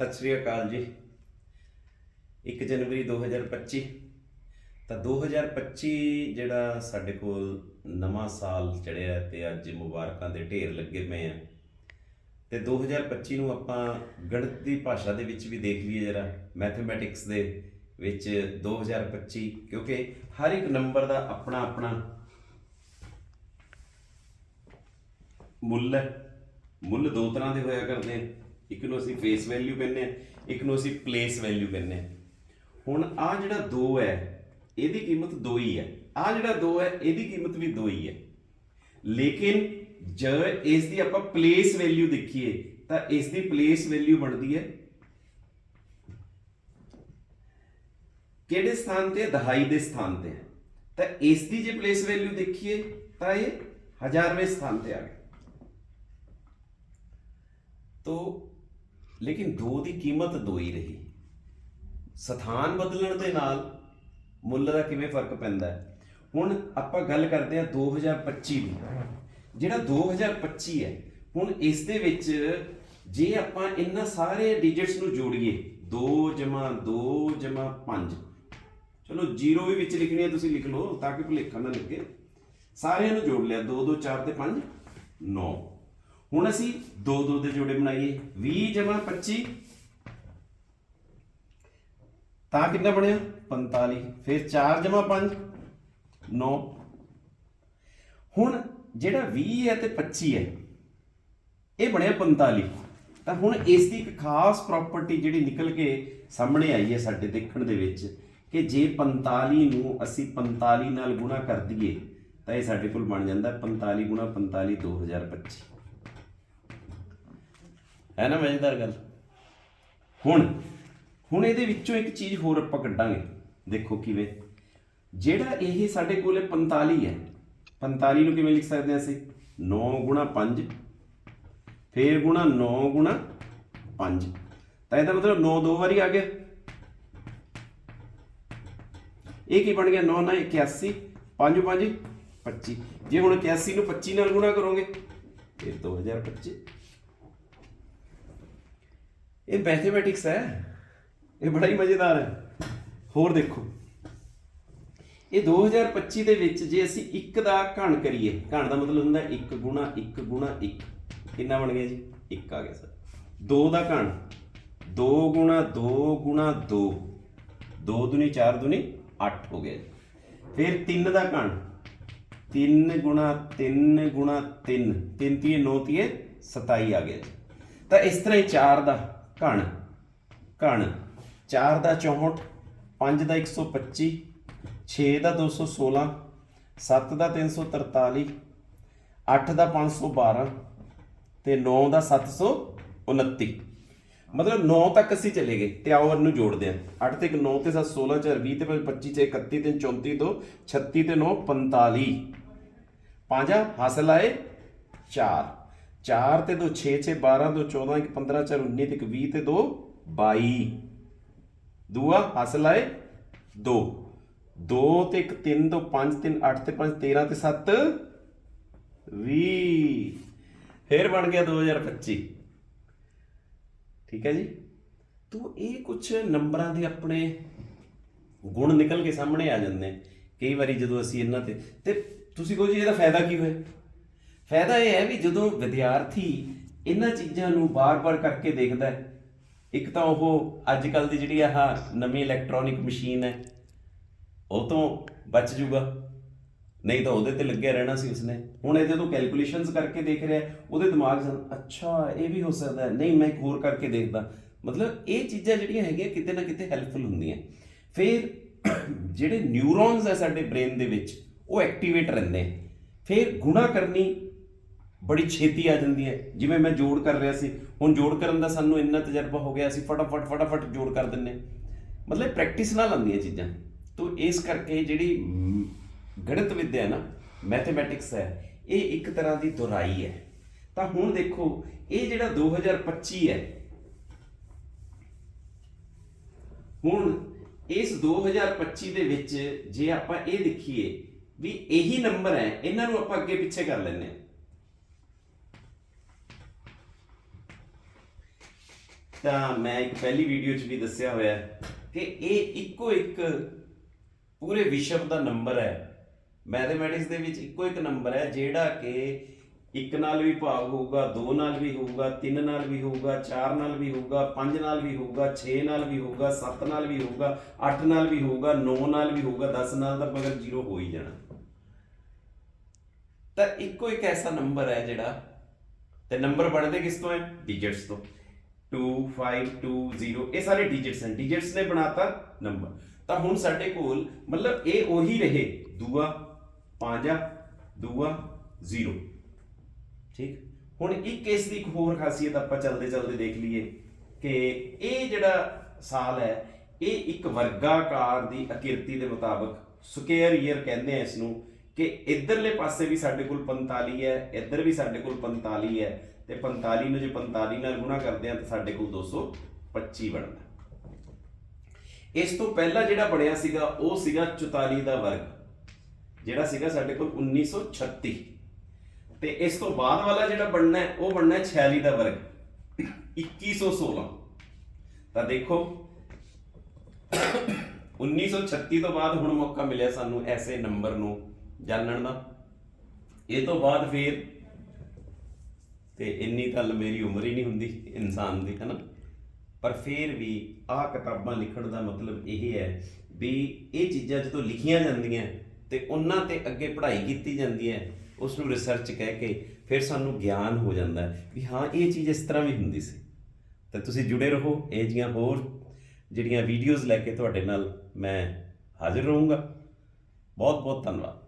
ਸਤਿ ਸ਼੍ਰੀ ਅਕਾਲ ਜੀ। 1 ਜਨਵਰੀ 2025 ਤਾਂ 2025 ਜਿਹੜਾ ਸਾਡੇ ਕੋਲ ਨਵਾਂ ਸਾਲ ਚੜਿਆ ਹੈ ਤੇ ਅੱਜ ਮੁਬਾਰਕਾਂ ਦੇ ਢੇਰ ਲੱਗੇ ਪਏ ਆ। ਤੇ 2025 ਨੂੰ ਆਪਾਂ ਗਣਿਤ ਦੀ ਭਾਸ਼ਾ ਦੇ ਵਿੱਚ ਵੀ ਦੇਖ ਲਈਏ ਜਰਾ ਮੈਥਮੈਟਿਕਸ ਦੇ ਵਿੱਚ 2025 ਕਿਉਂਕਿ ਹਰ ਇੱਕ ਨੰਬਰ ਦਾ ਆਪਣਾ ਆਪਣਾ ਮੁੱਲ ਹੈ। ਮੁੱਲ ਦੋ ਤਰ੍ਹਾਂ ਦੇ ਹੋਇਆ ਕਰਦੇ ਆ। ਇੱਕ ਨੂੰ ਅਸੀਂ ਫੇਸ ਵੈਲਿਊ ਕਹਿੰਦੇ ਆ ਇੱਕ ਨੂੰ ਅਸੀਂ ਪਲੇਸ ਵੈਲਿਊ ਕਹਿੰਦੇ ਆ ਹੁਣ ਆ ਜਿਹੜਾ 2 ਹੈ, ਇਹਦੀ ਕੀਮਤ 2 ਹੀ ਹੈ। ਆ ਜਿਹੜਾ 2 ਹੈ, ਇਹਦੀ ਕੀਮਤ ਵੀ 2 ਹੀ ਹੈ। ਲੇਕਿਨ ਜੇ ਇਸ ਦੀ ਆਪਾਂ ਪਲੇਸ ਵੈਲਿਊ ਦੇਖੀਏ, ਤਾਂ ਇਸ ਦੀ ਪਲੇਸ ਵੈਲਿਊ ਬਣਦੀ ਹੈ ਕਿਹੜੇ ਸਥਾਨ ਤੇ? ਦਹਾਈ ਦੇ ਸਥਾਨ ਤੇ। ਹੈ ਤਾਂ ਇਸ ਦੀ ਜੇ ਪਲੇਸ ਵੈਲਿਊ ਦੇਖੀਏ, ਤਾਂ ਇਹ ਹਜ਼ਾਰਵੇਂ ਸਥਾਨ ਤੇ ਆ ਗਿਆ। ਤੋ ਲੇਕਿਨ 2 ਦੀ ਕੀਮਤ 2 ਹੀ ਰਹੀ। ਸਥਾਨ ਬਦਲਣ ਦੇ ਨਾਲ ਮੁੱਲ ਦਾ ਕਿਵੇਂ ਫ਼ਰਕ ਪੈਂਦਾ ਹੈ? ਹੁਣ ਆਪਾਂ ਗੱਲ ਕਰਦੇ ਹਾਂ 2025 ਦੀ। ਜਿਹੜਾ 2025 ਹੈ, ਹੁਣ ਇਸ ਦੇ ਵਿੱਚ ਜੇ ਆਪਾਂ ਇਹਨਾਂ ਸਾਰੇ ਡਿਜਿਟਸ ਨੂੰ ਜੋੜੀਏ 2 2 5 ਚਲੋ 0 ਵੀ ਵਿੱਚ ਲਿਖਣੀ ਹੈ, ਤੁਸੀਂ ਲਿਖ ਲਓ ਤਾਂ ਕਿ ਭੁਲੇਖਾ ਨਾ ਲੱਗੇ। ਸਾਰਿਆਂ ਨੂੰ ਜੋੜ ਲਿਆ 2 2 4 ਤੇ 5 9 ਹੁਣ ਅਸੀਂ 2 2 ਦੇ ਜੋੜੇ ਬਣਾਈਏ। 20 25 ਤਾਂ ਕਿੰਨਾ ਬਣਿਆ? 45 ਫਿਰ 4 5 9 ਹੁਣ ਜਿਹੜਾ 20 ਹੈ ਤੇ 25 ਹੈ, ਇਹ ਬਣਿਆ 45 ਤਾਂ ਹੁਣ ਇਸ ਦੀ ਇੱਕ ਖਾਸ ਪ੍ਰਾਪਰਟੀ ਜਿਹੜੀ ਨਿਕਲ ਕੇ ਸਾਹਮਣੇ ਆਈ ਹੈ ਸਾਡੇ ਦੇਖਣ ਦੇ ਵਿੱਚ ਕਿ ਜੇ 45 ਨੂੰ ਅਸੀਂ 45 ਨਾਲ ਗੁਣਾ ਕਰ ਦਈਏ, ਤਾਂ ਇਹ ਸਾਡੇ ਕੋਲ ਬਣ ਜਾਂਦਾ 45 ਗੁਣਾ 45 2025 ਹੈ ਨਾ ਮਜ਼ੇਦਾਰ ਗੱਲ? ਹੁਣ ਹੁਣ ਇਹਦੇ ਵਿੱਚੋਂ ਇੱਕ ਚੀਜ਼ ਹੋਰ ਆਪਾਂ ਕੱਢਾਂਗੇ। ਦੇਖੋ ਕਿਵੇਂ। ਜਿਹੜਾ ਇਹ ਸਾਡੇ ਕੋਲੇ 45 ਹੈ 45 ਨੂੰ ਕਿਵੇਂ ਲਿਖ ਸਕਦੇ ਹਾਂ ਅਸੀਂ? 9 ਗੁਣਾ 5 ਫੇਰ ਗੁਣਾ 9 ਗੁਣਾ 5 ਤਾਂ ਇਹਦਾ ਮਤਲਬ 9 ਦੋ ਵਾਰੀ ਆ ਗਿਆ। ਇਹ ਕੀ ਬਣ ਗਿਆ? 9 ਨਾ 81 5 5 25 ਜੇ ਹੁਣ 81 ਨੂੰ 25 ਨਾਲ ਗੁਣਾ ਕਰੋਗੇ, ਫਿਰ 2025 ਇਹ ਮੈਥਮੈਟਿਕਸ ਹੈ। ਇਹ ਬੜਾ ਹੀ ਮਜ਼ੇਦਾਰ ਹੈ। ਹੋਰ ਦੇਖੋ। ਇਹ 2025 ਦੇ ਵਿੱਚ ਜੇ ਅਸੀਂ 1 ਦਾ ਘਣ ਕਰੀਏ, ਘਣ ਦਾ ਮਤਲਬ ਹੁੰਦਾ 1 ਗੁਣਾ 1 ਗੁਣਾ 1 ਕਿੰਨਾ ਬਣ ਗਿਆ ਜੀ? 1 ਆ ਗਿਆ ਸਰ। 2 ਦਾ ਘਣ। 2 ਗੁਣਾ 2 ਗੁਣਾ 2 2 ਦੁਨੀ 4 ਦੁਨੀ 8 ਹੋ ਗਿਆ ਜੀ। ਫਿਰ 3 ਦਾ ਘਣ। 3 ਗੁਣਾ 3 ਗੁਣਾ 3 3 ਤੀਏ 9 ਤੀਏ 27 ਆ ਗਿਆ ਜੀ। ਤਾਂ ਇਸ ਤਰ੍ਹਾਂ ਹੀ 4 ਦਾ। ਘਣ ਘਣ। 4 ਦਾ 64 5 ਦਾ 125 6 ਦਾ 216 7 ਦਾ 343 8 ਦਾ 512 ਤੇ 9 ਦਾ 729 ਮਤਲਬ 9 ਤੱਕ ਅਸੀਂ ਚਲੇ ਗਏ ਤੇ ਆਓ ਇਹਨੂੰ ਜੋੜਦੇ ਹਾਂ। 8 ਤੇ 9 ਤੇ 7 16 4 20 ਤੇ 25 ਤੇ 31 ਤੇ 34 ਤੋਂ 36 ਤੇ 9 45 ਪੰਜਾ, ਹਾਸਲ ਆਏ 4 4 ਤੇ 2 6 6 12 2 14 1 15 4 19 ਤੇ 20 ਤੇ 2 22 ਦੂਆ ਹਾਸਲ ਆਏ 2 2 ਤੇ 1 3 2 5 3 8 ਤੇ 5 13 ਤੇ 7 20 ਫੇਰ ਬਣ ਗਿਆ 2025 ਠੀਕ ਹੈ ਜੀ? ਤੋ ਇਹ ਕੁਝ ਨੰਬਰਾਂ ਦੇ ਆਪਣੇ ਗੁਣ ਨਿਕਲ ਕੇ ਸਾਹਮਣੇ ਆ ਜਾਂਦੇ ਕਈ ਵਾਰੀ ਜਦੋਂ ਅਸੀਂ ਇਹਨਾਂ ਤੇ ਤੇ ਤੁਸੀਂ ਕਹੋ ਜੀ, ਇਹਦਾ ਫਾਇਦਾ ਕੀ ਹੋਇਆ? ਫਾਇਦਾ ਇਹ ਹੈ ਵੀ ਜਦੋਂ ਵਿਦਿਆਰਥੀ ਇਹਨਾਂ ਚੀਜ਼ਾਂ ਨੂੰ ਬਾਰ-ਬਾਰ ਕਰਕੇ ਦੇਖਦਾ ਹੈ, ਇੱਕ ਤਾਂ ਉਹ ਅੱਜ ਕੱਲ ਦੀ ਜਿਹੜੀ ਆਹ ਨਵੀਂ ਇਲੈਕਟ੍ਰੋਨਿਕ ਮਸ਼ੀਨ ਹੈ, ਉਹ ਤੋਂ ਬਚ ਜੂਗਾ ਨਹੀਂ ਤਾਂ ਉਹਦੇ ਤੇ ਲੱਗਿਆ ਰਹਿਣਾ ਸੀ ਉਸਨੇ। ਹੁਣ ਇਹ ਜਦੋਂ ਕੈਲਕੂਲੇਸ਼ਨਸ ਕਰਕੇ ਦੇਖ ਰਿਹਾ, ਉਹਦੇ ਦਿਮਾਗ 'ਚ ਅੱਛਾ, ਇਹ ਵੀ ਹੋ ਸਕਦਾ ਹੈ। ਨਹੀਂ, ਮੈਂ ਇੱਕ ਹੋਰ ਕਰਕੇ ਦੇਖਦਾ। ਮਤਲਬ ਇਹ ਚੀਜ਼ਾਂ ਜਿਹੜੀਆਂ ਹੈਗੀਆਂ ਕਿਤੇ ਨਾ ਕਿਤੇ ਹੈਲਪਫੁਲ ਹੁੰਦੀਆਂ। ਫਿਰ ਜਿਹੜੇ ਨਿਊਰੋਨਸ ਹੈ ਸਾਡੇ ਬ੍ਰੇਨ ਦੇ ਵਿੱਚ, ਉਹ ਐਕਟੀਵੇਟ ਰਹਿੰਦੇ। ਫਿਰ ਗੁਣਾ ਕਰਨੀ ਬੜੀ ਛੇਤੀ ਆ ਜਾਂਦੀ ਹੈ। ਜਿਵੇਂ ਮੈਂ ਜੋੜ ਕਰ ਰਿਹਾ ਸੀ, ਹੁਣ ਜੋੜ ਕਰਨ ਦਾ ਸਾਨੂੰ ਇੰਨਾ ਤਜਰਬਾ ਹੋ ਗਿਆ, ਅਸੀਂ ਫਟਾਫਟ ਫਟਾਫਟ ਜੋੜ ਕਰ ਦਿੰਨੇ ਮਤਲਬ ਪ੍ਰੈਕਟਿਸ ਨਾਲ ਆਉਂਦੀਆਂ ਚੀਜ਼ਾਂ। ਤੋਂ ਇਸ ਕਰਕੇ ਜਿਹੜੀ ਗਣਿਤ ਵਿਦਿਆ ਨਾ ਮੈਥਮੈਟਿਕਸ ਹੈ, ਇਹ ਇੱਕ ਤਰ੍ਹਾਂ ਦੀ ਦੁਹਰਾਈ ਹੈ। ਤਾਂ ਹੁਣ ਦੇਖੋ, ਇਹ ਜਿਹੜਾ 2025 ਹੈ, ਹੁਣ ਇਸ 2025 ਦੇ ਵਿੱਚ ਜੇ ਆਪਾਂ ਇਹ ਦੇਖੀਏ, ਵੀ ਇਹੀ ਨੰਬਰ ਹੈ, ਇਹਨਾਂ ਨੂੰ ਆਪਾਂ ਅੱਗੇ ਪਿੱਛੇ ਕਰ ਲੈਂਦੇ ਹਾਂ। ਤਾਂ ਮੈਂ ਇੱਕ ਪਹਿਲੀ ਵੀਡੀਓ 'ਚ ਵੀ ਦੱਸਿਆ ਹੋਇਆ ਹੈ ਕਿ ਇਹ ਇੱਕੋ ਇੱਕ ਪੂਰੇ ਵਿਸ਼ਵ ਦਾ ਨੰਬਰ ਹੈ। ਮੈਥਮੈਟਿਕਸ ਦੇ ਵਿੱਚ ਇੱਕੋ ਇੱਕ ਨੰਬਰ ਹੈ ਜਿਹੜਾ ਕਿ ਇੱਕ ਨਾਲ ਵੀ ਭਾਗ ਹੋਊਗਾ, ਦੋ ਨਾਲ ਵੀ ਹੋਊਗਾ, ਤਿੰਨ ਨਾਲ ਵੀ ਹੋਊਗਾ, ਚਾਰ ਨਾਲ ਵੀ ਹੋਊਗਾ, ਪੰਜ ਨਾਲ ਵੀ ਹੋਊਗਾ 6 ਨਾਲ ਵੀ ਹੋਊਗਾ 7 ਨਾਲ ਵੀ ਹੋਊਗਾ 8 ਨਾਲ ਵੀ ਹੋਊਗਾ 9 ਨਾਲ ਵੀ ਹੋਊਗਾ 10 ਨਾਲ ਤਾਂ ਮਗਰ ਜ਼ੀਰੋ ਹੋ ਹੀ ਜਾਣਾ। ਤਾਂ ਇੱਕੋ ਇੱਕ ਐਸਾ ਨੰਬਰ ਹੈ ਜਿਹੜਾ ਤੇ ਨੰਬਰ ਬਣਦੇ ਕਿਸ ਤੋਂ ਹੈ? ਡਿਜਿਟਸ ਤੋਂ। 2 5 2 0 ਇਹ ਸਾਰੇ ਡਿਜਿਟਸ ਹਨ ਡਿਜਿਟਸ ਨੇ ਬਣਾਤਾ ਨੰਬਰ ਤਾਂ ਹੁਣ ਸਾਡੇ ਕੋਲ ਮਤਲਬ ਇਹ ਉਹੀ ਰਹੇ। ਦੂਆ, ਪੰਜਾ, ਦੂਆ 0 ਠੀਕ? ਹੁਣ ਇੱਕ ਇਸ ਦੀ ਇੱਕ ਹੋਰ ਖਾਸੀਅਤ ਆਪਾਂ ਚੱਲਦੇ ਚਲਦੇ ਦੇਖ ਲਈਏ ਕਿ ਇਹ ਜਿਹੜਾ ਸਾਲ ਹੈ, ਇਹ ਇੱਕ ਵਰਗਾਕਾਰ ਦੀ ਅਕਿਰਤੀ ਦੇ ਮੁਤਾਬਕ ਸਕੁਅਰ ਈਅਰ ਕਹਿੰਦੇ ਆ ਇਸ ਨੂੰ ਕਿ ਇਧਰਲੇ ਪਾਸੇ ਵੀ ਸਾਡੇ ਕੋਲ 45 ਹੈ, ਇੱਧਰ ਵੀ ਸਾਡੇ ਕੋਲ 45 ਹੈ। ਤੇ 45 ਨੂੰ ਜੇ 45 ਨਾਲ ਗੁਣਾ ਕਰਦੇ ਆ ਤਾਂ ਸਾਡੇ ਕੋਲ 225 ਬਣਦਾ। ਇਸ ਤੋਂ ਪਹਿਲਾਂ ਜਿਹੜਾ ਬਣਿਆ ਸੀਗਾ, ਉਹ ਸੀਗਾ 44 ਦਾ ਵਰਗ, ਜਿਹੜਾ ਸੀਗਾ ਸਾਡੇ ਕੋਲ 1936 ਤੇ ਇਸ ਤੋਂ ਬਾਅਦ ਵਾਲਾ ਜਿਹੜਾ ਬਣਨਾ ਹੈ, ਉਹ ਬਣਨਾ ਹੈ 46 ਦਾ ਵਰਗ 2116 ਤਾਂ ਦੇਖੋ 1936 ਤੋਂ ਬਾਅਦ ਹੁਣ ਮੌਕਾ ਮਿਲਿਆ ਸਾਨੂੰ ਐਸੇ ਨੰਬਰ ਨੂੰ ਜਾਣਨ ਦਾ। ਇਹ ਤੋਂ ਬਾਅਦ ਫਿਰ ਤੇ ਇੰਨੀ ਤਾਂ ਮੇਰੀ ਉਮਰ ਹੀ ਨਹੀਂ ਹੁੰਦੀ ਇਨਸਾਨ ਦੀ, ਹਨਾ? ਪਰ ਫਿਰ ਵੀ ਆਹ ਕਿਤਾਬਾਂ ਲਿਖਣ ਦਾ ਮਤਲਬ ਇਹ ਹੈ ਵੀ ਇਹ ਚੀਜ਼ਾਂ ਜਦੋਂ ਲਿਖੀਆਂ ਜਾਂਦੀਆਂ ਤੇ ਉਹਨਾਂ ਤੇ ਅੱਗੇ ਪੜ੍ਹਾਈ ਕੀਤੀ ਜਾਂਦੀ ਹੈ ਉਸ ਨੂੰ ਰਿਸਰਚ ਕਹਿ ਕੇ ਫਿਰ ਸਾਨੂੰ ਗਿਆਨ ਹੋ ਜਾਂਦਾ ਹੈ ਵੀ ਹਾਂ, ਇਹ ਚੀਜ਼ ਇਸ ਤਰ੍ਹਾਂ ਵੀ ਹੁੰਦੀ ਸੀ। ਤਾਂ ਤੁਸੀਂ ਜੁੜੇ ਰਹੋ ਇਹ ਜੀਆਂ ਹੋਰ ਜਿਹੜੀਆਂ ਵੀਡੀਓਜ਼ ਲੈ ਕੇ ਤੁਹਾਡੇ ਨਾਲ ਮੈਂ ਹਾਜ਼ਰ ਰਹੂੰਗਾ। ਬਹੁਤ ਬਹੁਤ ਧੰਨਵਾਦ।